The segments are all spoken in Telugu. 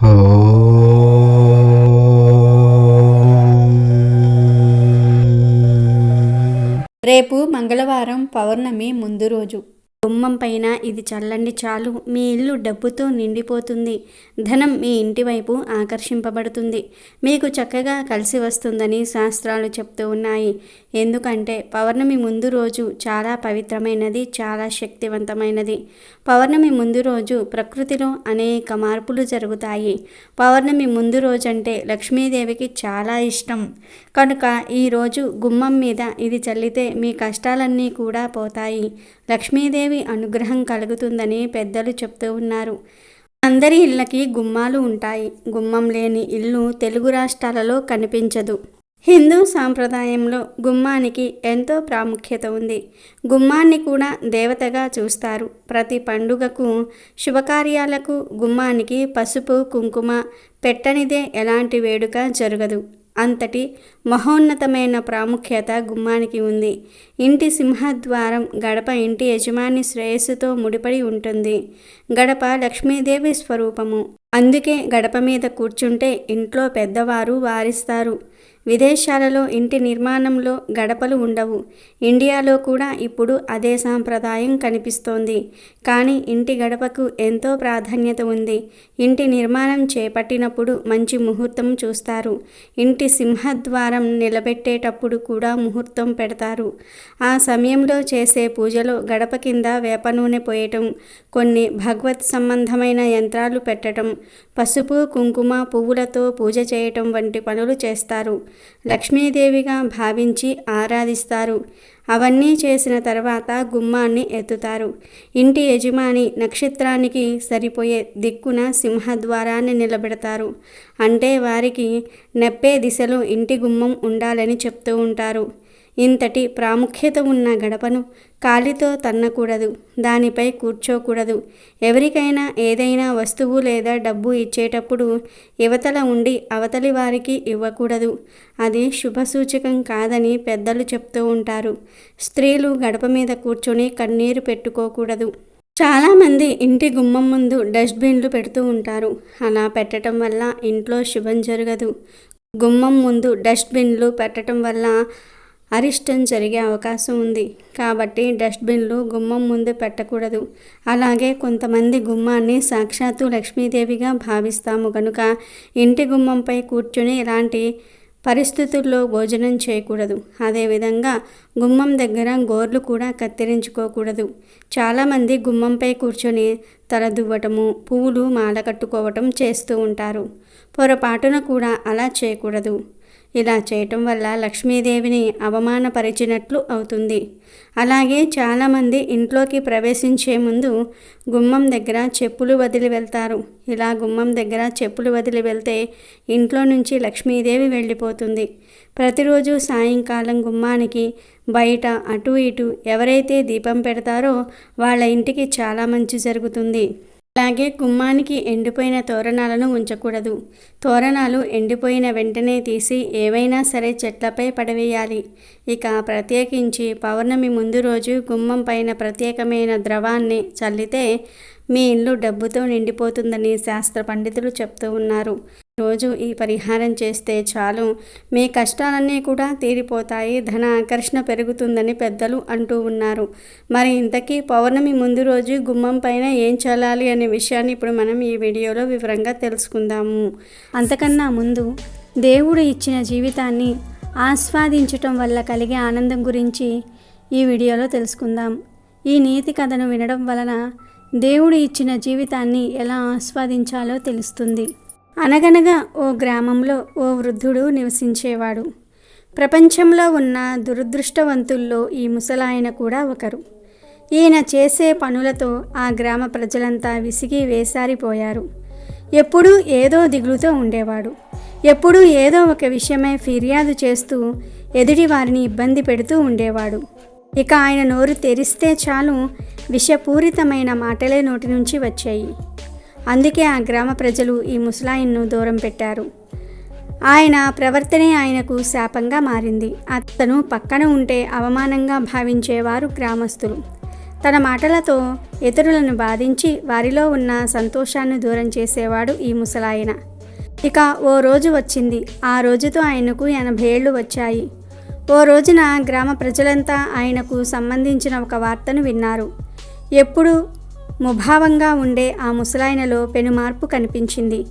రేపు మంగళవారం పౌర్ణమి ముందు రోజు. గుమ్మం పైన ఇది చల్లండి చాలు. మీ ఇల్లు డబ్బుతో నిండిపోతుంది. ధనం మీ ఇంటి వైపు ఆకర్షింపబడుతుంది. మీకు చక్కగా కలిసి వస్తుందని శాస్త్రాలు చెప్తూ ఉన్నాయి. ఎందుకంటే పౌర్ణమి ముందు రోజు చాలా పవిత్రమైనది చాలా శక్తివంతమైనది. పౌర్ణమి ముందు రోజు ప్రకృతిలో అనేక మార్పులు జరుగుతాయి. పౌర్ణమి ముందు రోజు అంటే లక్ష్మీదేవికి చాలా ఇష్టం. కనుక ఈరోజు గుమ్మం మీద ఇది చల్లితే మీ కష్టాలన్నీ కూడా పోతాయి. లక్ష్మీదేవి అనుగ్రహం కలుగుతుందని పెద్దలు చెప్తూ ఉన్నారు. అందరి ఇళ్ళకి గుమ్మాలు ఉంటాయి. గుమ్మం లేని ఇల్లు తెలుగు రాష్ట్రాలలో కనిపించదు. హిందూ సాంప్రదాయంలో గుమ్మానికి ఎంతో ప్రాముఖ్యత ఉంది. గుమ్మాన్ని కూడా దేవతగా చూస్తారు. ప్రతి పండుగకు శుభకార్యాలకు గుమ్మానికి పసుపు కుంకుమ పెట్టనిదే ఎలాంటి వేడుక జరగదు. అంతటి మహోన్నతమైన ప్రాముఖ్యత గుమ్మానికి ఉంది. ఇంటి సింహద్వారం గడప ఇంటి యజమాని శ్రేయస్సుతో ముడిపడి ఉంటుంది. గడప లక్ష్మీదేవి స్వరూపము. అందుకే గడప మీద కూర్చుంటే ఇంట్లో పెద్దవారు వారిస్తారు. విదేశాలలో ఇంటి నిర్మాణంలో గడపలు ఉండవు. ఇండియాలో కూడా ఇప్పుడు అదే సాంప్రదాయం కనిపిస్తోంది. కానీ ఇంటి గడపకు ఎంతో ప్రాధాన్యత ఉంది. ఇంటి నిర్మాణం చేపట్టినప్పుడు మంచి ముహూర్తం చూస్తారు. ఇంటి సింహద్వారం నిలబెట్టేటప్పుడు కూడా ముహూర్తం పెడతారు. ఆ సమయంలో చేసే పూజలో గడప కింద వేప నూనె పోయటం కొన్ని భగవత్ సంబంధమైన యంత్రాలు పెట్టడం పసుపు కుంకుమ పువ్వులతో పూజ చేయటం వంటి పనులు చేస్తారు. లక్ష్మీదేవిగా భావించి ఆరాధిస్తారు. అవన్నీ చేసిన తర్వాత గుమ్మాన్ని ఎత్తుతారు. ఇంటి యజమాని నక్షత్రానికి సరిపోయే దిక్కున సింహద్వారాన్ని నిలబెడతారు. అంటే వారికి నెప్పే దిశలో ఇంటి గుమ్మం ఉండాలని చెప్తూ ఉంటారు. ఇంతటి ప్రాముఖ్యత ఉన్న గడపను కాలితో తన్నకూడదు దానిపై కూర్చోకూడదు. ఎవరికైనా ఏదైనా వస్తువు లేదా డబ్బు ఇచ్చేటప్పుడు యువతల ఉండి అవతలి వారికి ఇవ్వకూడదు. అది శుభసూచకం కాదని పెద్దలు చెప్తూ ఉంటారు. స్త్రీలు గడప మీద కూర్చొని కన్నీరు పెట్టుకోకూడదు. చాలామంది ఇంటి గుమ్మం ముందు డస్ట్బిన్లు పెడుతూ ఉంటారు. అలా పెట్టడం వల్ల ఇంట్లో శుభం జరగదు. గుమ్మం ముందు డస్ట్బిన్లు పెట్టడం వల్ల అరిష్టం జరిగే అవకాశం ఉంది. కాబట్టి డస్ట్బిన్లు గుమ్మం ముందు పెట్టకూడదు. అలాగే కొంతమంది గుమ్మాన్ని సాక్షాత్తు లక్ష్మీదేవిగా భావిస్తాము కనుక ఇంటి గుమ్మంపై కూర్చుని ఇలాంటి పరిస్థితుల్లో భోజనం చేయకూడదు. అదేవిధంగా గుమ్మం దగ్గర గోర్లు కూడా కత్తిరించుకోకూడదు. చాలామంది గుమ్మంపై కూర్చొని తల దువ్వటము పువ్వులు మాల కట్టుకోవటం చేస్తూ ఉంటారు. పొరపాటున కూడా అలా చేయకూడదు. ఇలా చేయటం వల్ల లక్ష్మీదేవిని అవమానపరిచినట్లు అవుతుంది. అలాగే చాలామంది ఇంట్లోకి ప్రవేశించే ముందు గుమ్మం దగ్గర చెప్పులు వదిలి వెళ్తారు. ఇలా గుమ్మం దగ్గర చెప్పులు వదిలి వెళ్తే ఇంట్లో నుంచి లక్ష్మీదేవి వెళ్ళిపోతుంది. ప్రతిరోజు సాయంకాలం గుమ్మానికి బయట అటు ఇటు ఎవరైతే దీపం పెడతారో వాళ్ళ ఇంటికి చాలా మంచి జరుగుతుంది. అలాగే గుమ్మానికి ఎండిపోయిన తోరణాలను ఉంచకూడదు. తోరణాలు ఎండిపోయిన వెంటనే తీసి ఏవైనా సరే చెట్లపై పడవేయాలి. ఇక ప్రత్యేకించి పౌర్ణమి ముందు రోజు గుమ్మం పైన ప్రత్యేకమైన ద్రవాన్ని చల్లితే మీ ఇల్లు డబ్బుతో నిండిపోతుందని శాస్త్ర పండితులు చెప్తూ ఉన్నారు. రోజు ఈ పరిహారం చేస్తే చాలు. మీ కష్టాలన్నీ కూడా తీరిపోతాయి. ధన ఆకర్షణ పెరుగుతుందని పెద్దలు అంటూ ఉన్నారు. మరి ఇంతకీ పౌర్ణమి ముందు రోజు గుమ్మం పైన ఏం చల్లాలి అనే విషయాన్ని ఇప్పుడు మనం ఈ వీడియోలో వివరంగా తెలుసుకుందాము. అంతకన్నా ముందు దేవుడు ఇచ్చిన జీవితాన్ని ఆస్వాదించటం వల్ల కలిగే ఆనందం గురించి ఈ వీడియోలో తెలుసుకుందాం. ఈ నీతి కథను వినడం వలన దేవుడు ఇచ్చిన జీవితాన్ని ఎలా ఆస్వాదించాలో తెలుస్తుంది. అనగనగా ఓ గ్రామంలో ఓ వృద్ధుడు నివసించేవాడు. ప్రపంచంలో ఉన్న దురదృష్టవంతుల్లో ఈ ముసలాయన కూడా ఒకరు. ఈయన చేసే పనులతో ఆ గ్రామ ప్రజలంతా విసిగి వేసారిపోయారు. ఎప్పుడూ ఏదో దిగులుతో ఉండేవాడు. ఎప్పుడూ ఏదో ఒక విషయమై ఫిర్యాదు చేస్తూ ఎదుటి వారిని ఇబ్బంది పెడుతూ ఉండేవాడు. ఇక ఆయన నోరు తెరిస్తే చాలు విషపూరితమైన మాటలే నోటి నుంచి వచ్చాయి. అందుకే ఆ గ్రామ ప్రజలు ఈ ముసలాయన్ను దూరం పెట్టారు. ఆయన ప్రవర్తనే ఆయనకు శాపంగా మారింది. అతను పక్కన ఉంటే అవమానంగా భావించేవారు గ్రామస్తులు. తన మాటలతో ఇతరులను బాధించి వారిలో ఉన్న సంతోషాన్ని దూరం చేసేవాడు ఈ ముసలాయన. ఇక ఓ రోజు వచ్చింది. ఆ రోజుతో ఆయనకు ఎనభై ఏళ్ళు వచ్చాయి. ఓ రోజున గ్రామ ప్రజలంతా ఆయనకు సంబంధించిన ఒక వార్తను విన్నారు. ఎప్పుడు? ముభావంగా ఉండే ఆ ముసలాయనలో పెనుమార్పు కనిపించింది.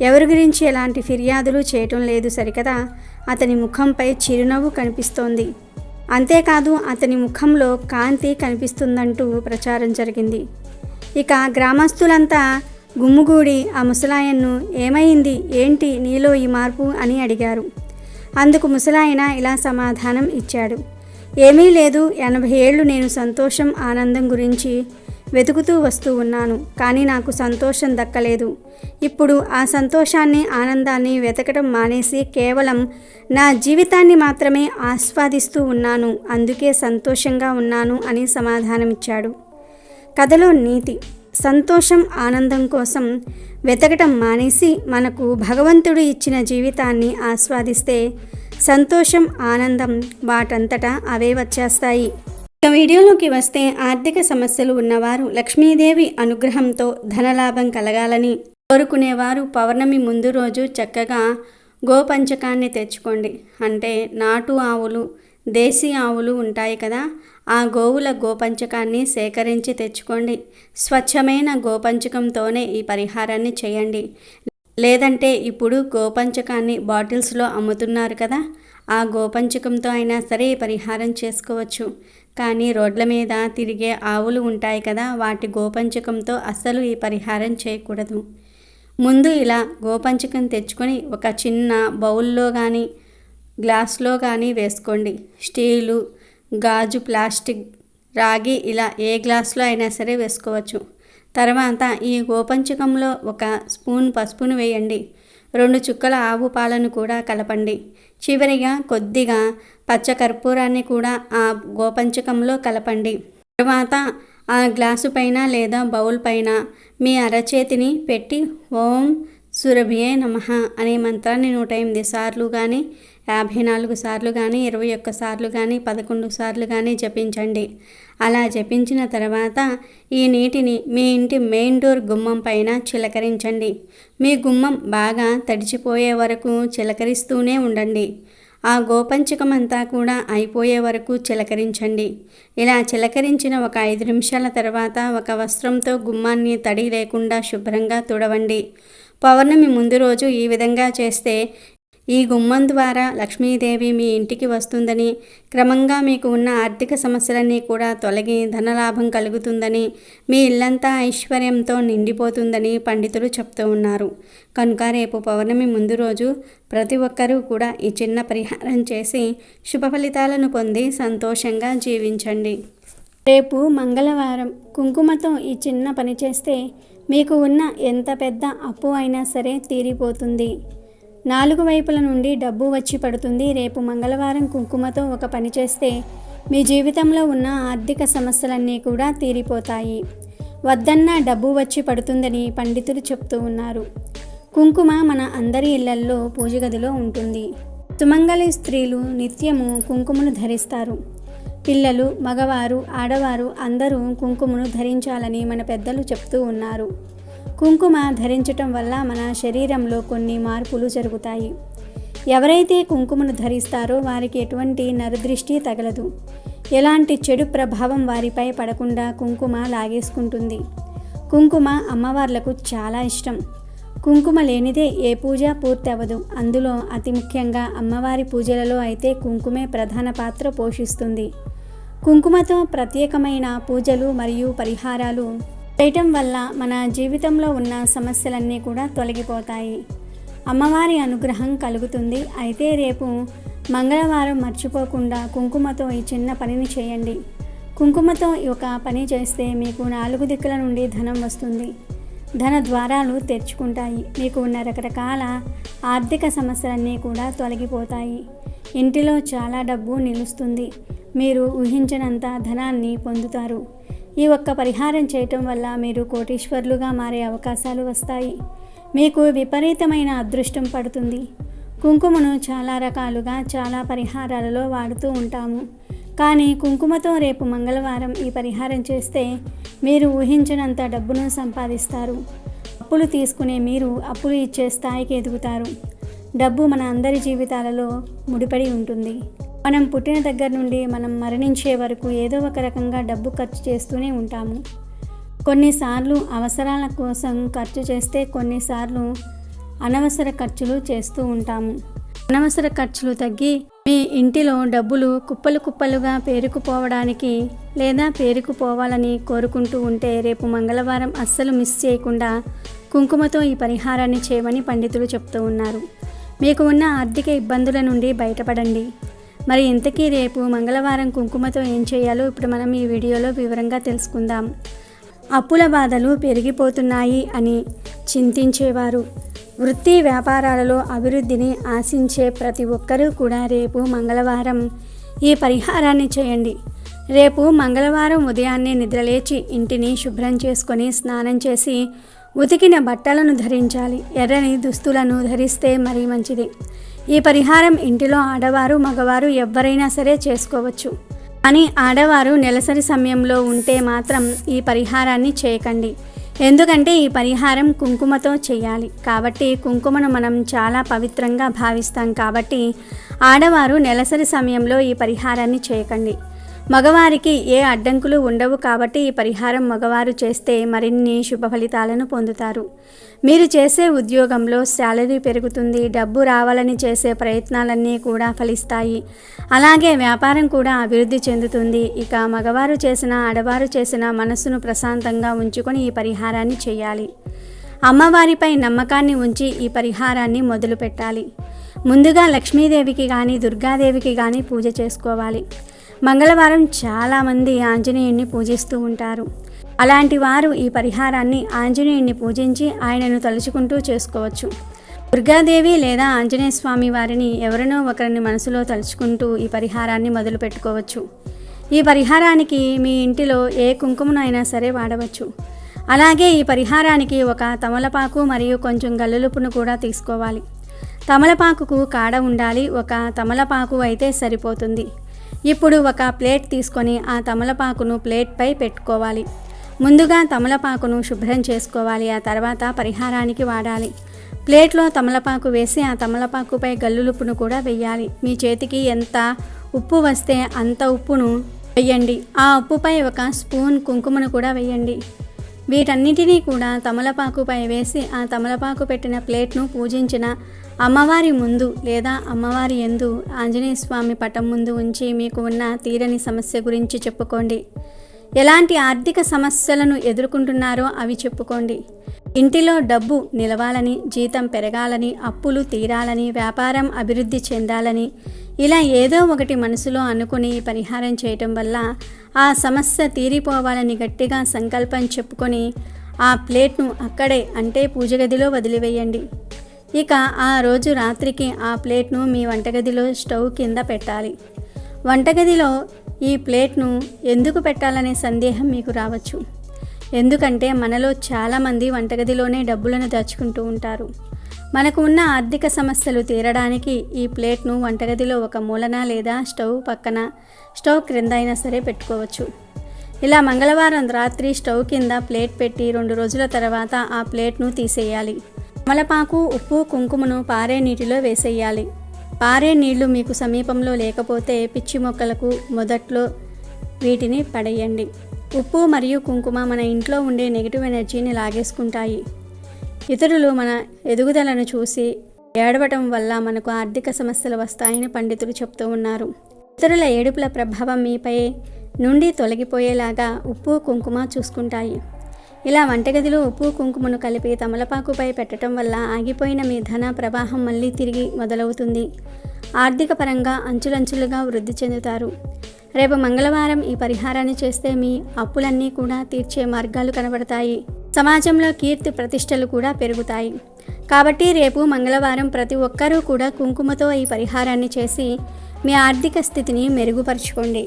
ఎవరి గురించి ఎలాంటి ఫిర్యాదులు చేయటం లేదు సరికదా? అతని ముఖంపై చిరునవ్వు కనిపిస్తోంది. అంతేకాదు అతని ముఖంలో కాంతి కనిపిస్తుందంటూ ప్రచారం జరిగింది. ఇక గ్రామస్తులంతా గుమ్ముగూడి ఆ ముసలాయన్ను ఏమైంది? ఏంటి నీలో ఈ మార్పు అని అడిగారు. అందుకు ముసలాయన ఇలా సమాధానం ఇచ్చాడు. ఏమీ లేదు ఎనభై ఏళ్ళు నేను సంతోషం ఆనందం గురించి వెతుకుతూ వస్తూ ఉన్నాను కానీ నాకు సంతోషం దక్కలేదు. ఇప్పుడు ఆ సంతోషాన్ని ఆనందాన్ని వెతకడం మానేసి కేవలం నా జీవితాన్ని మాత్రమే ఆస్వాదిస్తూ ఉన్నాను అందుకే సంతోషంగా ఉన్నాను అని సమాధానమిచ్చాడు. కథలో నీతి సంతోషం ఆనందం కోసం వెతకటం మానేసి మనకు భగవంతుడు ఇచ్చిన జీవితాన్ని ఆస్వాదిస్తే సంతోషం ఆనందం వాటంతటా అవే వచ్చేస్తాయి. ఇక వీడియోలోకి వస్తే ఆర్థిక సమస్యలు ఉన్నవారు లక్ష్మీదేవి అనుగ్రహంతో ధనలాభం కలగాలని కోరుకునేవారు పౌర్ణమి ముందు రోజు చక్కగా గోపంచకాన్ని తెచ్చుకోండి. అంటే నాటు ఆవులు దేశీ ఆవులు ఉంటాయి కదా ఆ గోవుల గోపంచకాన్ని సేకరించి తెచ్చుకోండి. స్వచ్ఛమైన గోపంచకంతోనే ఈ పరిహారాన్ని చేయండి. లేదంటే ఇప్పుడు గోపంచకాన్ని బాటిల్స్లో అమ్ముతున్నారు కదా ఆ గోపంచకంతో అయినా సరే ఈ పరిహారం చేసుకోవచ్చు. కానీ రోడ్ల మీద తిరిగే ఆవులు ఉంటాయి కదా వాటి గోపంచకంతో అస్సలు ఈ పరిహారం చేయకూడదు. ముందు ఇలా గోపంచకం తెచ్చుకొని ఒక చిన్న బౌల్లో కానీ గ్లాస్లో కానీ వేసుకోండి. స్టీలు గాజు ప్లాస్టిక్ రాగి ఇలా ఏ గ్లాస్లో అయినా సరే వేసుకోవచ్చు. తర్వాత ఈ గోపంచకంలో ఒక స్పూన్ పసుపును వేయండి. రెండు చుక్కల ఆవు పాలను కూడా కలపండి. చివరిగా కొద్దిగా పచ్చ కర్పూరాన్ని కూడా ఆ గోపంచకంలో కలపండి. తర్వాత ఆ గ్లాసు పైన లేదా బౌల్ పైన మీ అరచేతిని పెట్టి ఓం సురభియే నమ అనే మంత్రాన్ని నూట ఎనిమిది సార్లు కానీ యాభై నాలుగు సార్లు కానీ ఇరవై ఒక్క సార్లు కానీ పదకొండు సార్లు కానీ జపించండి. అలా జపించిన తర్వాత ఈ నీటిని మీ ఇంటి మెయిన్ డోర్ గుమ్మం పైన చిలకరించండి. మీ గుమ్మం బాగా తడిచిపోయే వరకు చిలకరిస్తూనే ఉండండి. ఆ గోపంచకమంతా కూడా అయిపోయే వరకు చిలకరించండి. ఇలా చిలకరించిన ఒక ఐదు నిమిషాల తర్వాత ఒక వస్త్రంతో గుమ్మాన్ని తడి లేకుండా శుభ్రంగా తుడవండి. పౌర్ణమి ముందు రోజు ఈ విధంగా చేస్తే ఈ గుమ్మం ద్వారా లక్ష్మీదేవి మీ ఇంటికి వస్తుందని క్రమంగా మీకు ఉన్న ఆర్థిక సమస్యలన్నీ కూడా తొలగి ధనలాభం కలుగుతుందని మీ ఇల్లంతా ఐశ్వర్యంతో నిండిపోతుందని పండితులు చెప్తూ ఉన్నారు. కనుక రేపు పౌర్ణమి ముందు రోజు ప్రతి ఒక్కరూ కూడా ఈ చిన్న పరిహారం చేసి శుభ ఫలితాలను పొంది సంతోషంగా జీవించండి. రేపు మంగళవారం కుంకుమతో ఈ చిన్న పని చేస్తే మీకు ఉన్న ఎంత పెద్ద అప్పు అయినా సరే తీరిపోతుంది. నాలుగు వైపుల నుండి డబ్బు వచ్చి పడుతుంది. రేపు మంగళవారం కుంకుమతో ఒక పని చేస్తే మీ జీవితంలో ఉన్న ఆర్థిక సమస్యలన్నీ కూడా తీరిపోతాయి. వద్దన్న డబ్బు వచ్చి పడుతుందని పండితులు చెప్తూ ఉన్నారు. కుంకుమ మన అందరి ఇళ్ళల్లో పూజగదిలో ఉంటుంది. సుమంగళి స్త్రీలు నిత్యము కుంకుమను ధరిస్తారు. పిల్లలు మగవారు ఆడవారు అందరూ కుంకుమను ధరించాలని మన పెద్దలు చెప్తూ ఉన్నారు. కుంకుమ ధరించటం వల్ల మన శరీరంలో కొన్ని మార్పులు జరుగుతాయి. ఎవరైతే కుంకుమను ధరిస్తారో వారికి ఎటువంటి నరదృష్టి తగలదు. ఎలాంటి చెడు ప్రభావం వారిపై పడకుండా కుంకుమ లాగేసుకుంటుంది. కుంకుమ అమ్మవార్లకు చాలా ఇష్టం. కుంకుమ లేనిదే ఏ పూజ పూర్తి అవ్వదు అందులో అతి ముఖ్యంగా అమ్మవారి పూజలలో అయితే కుంకుమే ప్రధాన పాత్ర పోషిస్తుంది. కుంకుమతో ప్రత్యేకమైన పూజలు మరియు పరిహారాలు చేయటం వల్ల మన జీవితంలో ఉన్న సమస్యలన్నీ కూడా తొలగిపోతాయి. అమ్మవారి అనుగ్రహం కలుగుతుంది. అయితే రేపు మంగళవారం మర్చిపోకుండా కుంకుమతో ఈ చిన్న పనిని చేయండి. కుంకుమతో ఈ ఒక పని చేస్తే మీకు నాలుగు దిక్కుల నుండి ధనం వస్తుంది. ధన ద్వారాలు తెరుచుకుంటాయి. మీకు ఉన్న రకరకాల ఆర్థిక సమస్యలన్నీ కూడా తొలగిపోతాయి. ఇంటిలో చాలా డబ్బు నిలుస్తుంది. మీరు ఊహించినంత ధనాన్ని పొందుతారు. ఈ ఒక్క పరిహారం చేయటం వల్ల మీరు కోటీశ్వర్లుగా మారే అవకాశాలు వస్తాయి. మీకు విపరీతమైన అదృష్టం పడుతుంది. కుంకుమను చాలా రకాలుగా చాలా పరిహారాలలో వాడుతూ ఉంటాము. కానీ కుంకుమతో రేపు మంగళవారం ఈ పరిహారం చేస్తే మీరు ఊహించినంత డబ్బును సంపాదిస్తారు. అప్పులు తీసుకునే మీరు అప్పులు ఇచ్చే స్థాయికి ఎదుగుతారు. డబ్బు మన అందరి జీవితాలలో ముడిపడి ఉంటుంది. మనం పుట్టిన దగ్గర నుండి మనం మరణించే వరకు ఏదో ఒక రకంగా డబ్బు ఖర్చు చేస్తూనే ఉంటాము. కొన్నిసార్లు అవసరాల కోసం ఖర్చు చేస్తే కొన్నిసార్లు అనవసర ఖర్చులు చేస్తూ ఉంటాము. అనవసర ఖర్చులు తగ్గి మీ ఇంటిలో డబ్బులు కుప్పలు కుప్పలుగా పేరుకుపోవడానికి లేదా పేరుకుపోవాలని కోరుకుంటూ ఉంటే రేపు మంగళవారం అస్సలు మిస్ చేయకుండా కుంకుమతో ఈ పరిహారాన్ని చేయమని పండితులు చెప్తూ ఉన్నారు. మీకు ఉన్న ఆర్థిక ఇబ్బందుల నుండి బయటపడండి. మరి ఇంతకీ రేపు మంగళవారం కుంకుమతో ఏం చేయాలో ఇప్పుడు మనం ఈ వీడియోలో వివరంగా తెలుసుకుందాం. అప్పుల బాధలు పెరిగిపోతున్నాయి అని చింతించేవారు. వృత్తి వ్యాపారాలలో అభివృద్ధిని ఆశించే ప్రతి ఒక్కరూ కూడా రేపు మంగళవారం ఈ పరిహారాన్ని చేయండి. రేపు మంగళవారం ఉదయాన్నే నిద్రలేచి ఇంటిని శుభ్రం చేసుకొని స్నానం చేసి ఉతికిన బట్టలను ధరించాలి. ఎర్రని దుస్తులను ధరిస్తే మరీ మంచిది. ఈ పరిహారం ఇంటిలో ఆడవారు మగవారు ఎవ్వరైనా సరే చేసుకోవచ్చు. కానీ ఆడవారు నెలసరి సమయంలో ఉంటే మాత్రం ఈ పరిహారాన్ని చేయకండి. ఎందుకంటే ఈ పరిహారం కుంకుమతో చేయాలి. కాబట్టి కుంకుమను మనం చాలా పవిత్రంగా భావిస్తాం కాబట్టి ఆడవారు నెలసరి సమయంలో ఈ పరిహారాన్ని చేయకండి. మగవారికి ఏ అడ్డంకులు ఉండవు కాబట్టి ఈ పరిహారం మగవారు చేస్తే మరిన్ని శుభ ఫలితాలను పొందుతారు. మీరు చేసే ఉద్యోగంలో శాలరీ పెరుగుతుంది డబ్బు రావాలని చేసే ప్రయత్నాలన్నీ కూడా ఫలిస్తాయి. అలాగే వ్యాపారం కూడా అభివృద్ధి చెందుతుంది. ఇక మగవారు చేసిన ఆడవారు చేసిన మనస్సును ప్రశాంతంగా ఉంచుకొని ఈ పరిహారాన్ని చేయాలి. అమ్మవారిపై నమ్మకాన్ని ఉంచి ఈ పరిహారాన్ని మొదలు పెట్టాలి ముందుగా లక్ష్మీదేవికి కానీ దుర్గాదేవికి కానీ పూజ చేసుకోవాలి. మంగళవారం చాలామంది ఆంజనేయుణ్ణి పూజిస్తూ ఉంటారు. అలాంటి వారు ఈ పరిహారాన్ని ఆంజనేయుణ్ణి పూజించి ఆయనను తలుచుకుంటూ చేసుకోవచ్చు. దుర్గాదేవి లేదా ఆంజనేయ స్వామి వారిని ఎవరినో ఒకరిని మనసులో తలుచుకుంటూ ఈ పరిహారాన్ని మొదలు పెట్టుకోవచ్చు. ఈ పరిహారానికి మీ ఇంటిలో ఏ కుంకుమనైనా సరే వాడవచ్చు. అలాగే ఈ పరిహారానికి ఒక తమలపాకు మరియు కొంచెం గల్లులుపును కూడా తీసుకోవాలి. తమలపాకుకు కాడ ఉండాలి. ఒక తమలపాకు అయితే సరిపోతుంది. ఇప్పుడు ఒక ప్లేట్ తీసుకొని ఆ తమలపాకును ప్లేట్పై పెట్టుకోవాలి. ముందుగా తమలపాకును శుభ్రం చేసుకోవాలి. ఆ తర్వాత పరిహారానికి వాడాలి. ప్లేట్లో తమలపాకు వేసి ఆ తమలపాకుపై గల్లులుప్పును కూడా వేయాలి మీ చేతికి ఎంత ఉప్పు వస్తే అంత ఉప్పును వేయండి ఆ ఉప్పుపై ఒక స్పూన్ కుంకుమను కూడా వేయండి వీటన్నిటినీ కూడా తమలపాకుపై వేసి ఆ తమలపాకు పెట్టిన ప్లేట్ను పూజించిన అమ్మవారి ముందు లేదా అమ్మవారి ఎందు ఆంజనేయ స్వామి పటం ముందు ఉంచి మీకు ఉన్న తీరని సమస్య గురించి చెప్పుకోండి. ఎలాంటి ఆర్థిక సమస్యలను ఎదుర్కొంటున్నారో అవి చెప్పుకోండి. ఇంటిలో డబ్బు నిలవాలని జీతం పెరగాలని అప్పులు తీరాలని వ్యాపారం అభివృద్ధి చెందాలని ఇలా ఏదో ఒకటి మనసులో అనుకుని పరిహారం చేయటం వల్ల ఆ సమస్య తీరిపోవాలని గట్టిగా సంకల్పం చెప్పుకొని ఆ ప్లేట్ను అక్కడే అంటే పూజ గదిలో వదిలివేయండి. ఇక ఆ రోజు రాత్రికి ఆ ప్లేట్ను మీ వంటగదిలో స్టవ్ కింద పెట్టాలి. వంటగదిలో ఈ ప్లేట్ను ఎందుకు పెట్టాలనే సందేహం మీకు రావచ్చు. ఎందుకంటే మనలో చాలామంది వంటగదిలోనే డబ్బులను దాచుకుంటూ ఉంటారు. మనకు ఉన్న ఆర్థిక సమస్యలు తీరడానికి ఈ ప్లేట్ను వంటగదిలో ఒక మూలన లేదా స్టవ్ పక్కన స్టవ్ క్రింద అయినా సరే పెట్టుకోవచ్చు. ఇలా మంగళవారం రాత్రి స్టవ్ కింద ప్లేట్ పెట్టి రెండు రోజుల తర్వాత ఆ ప్లేట్ను తీసేయాలి. తమలపాకు ఉప్పు కుంకుమను పారే నీటిలో వేసేయాలి. పారే నీళ్ళు మీకు సమీపంలో లేకపోతే పిచ్చి మొక్కలకు మొదట్లో వీటిని పడేయండి. ఉప్పు మరియు కుంకుమ మన ఇంట్లో ఉండే నెగిటివ్ ఎనర్జీని లాగేసుకుంటాయి. ఇతరులు మన ఎదుగుదలను చూసి ఏడవటం వల్ల మనకు ఆర్థిక సమస్యలు వస్తాయని పండితులు చెప్తూ ఉన్నారు. ఇతరుల ఏడుపుల ప్రభావం మీపై నుండి తొలగిపోయేలాగా ఉప్పు కుంకుమ చూసుకుంటాయి. ఇలా వంటగదిలో ఉప్పు కుంకుమను కలిపి తమలపాకుపై పెట్టడం వల్ల ఆగిపోయిన మీ ధన ప్రవాహం మళ్ళీ తిరిగి మొదలవుతుంది. ఆర్థిక పరంగా అంచులంచులుగా వృద్ధి చెందుతారు. రేపు మంగళవారం ఈ పరిహారాన్ని చేస్తే మీ అప్పులన్నీ కూడా తీర్చే మార్గాలు కనబడతాయి. సమాజంలో కీర్తి ప్రతిష్టలు కూడా పెరుగుతాయి. కాబట్టి రేపు మంగళవారం ప్రతి ఒక్కరూ కూడా కుంకుమతో ఈ పరిహారాన్ని చేసి మీ ఆర్థిక స్థితిని మెరుగుపరుచుకోండి.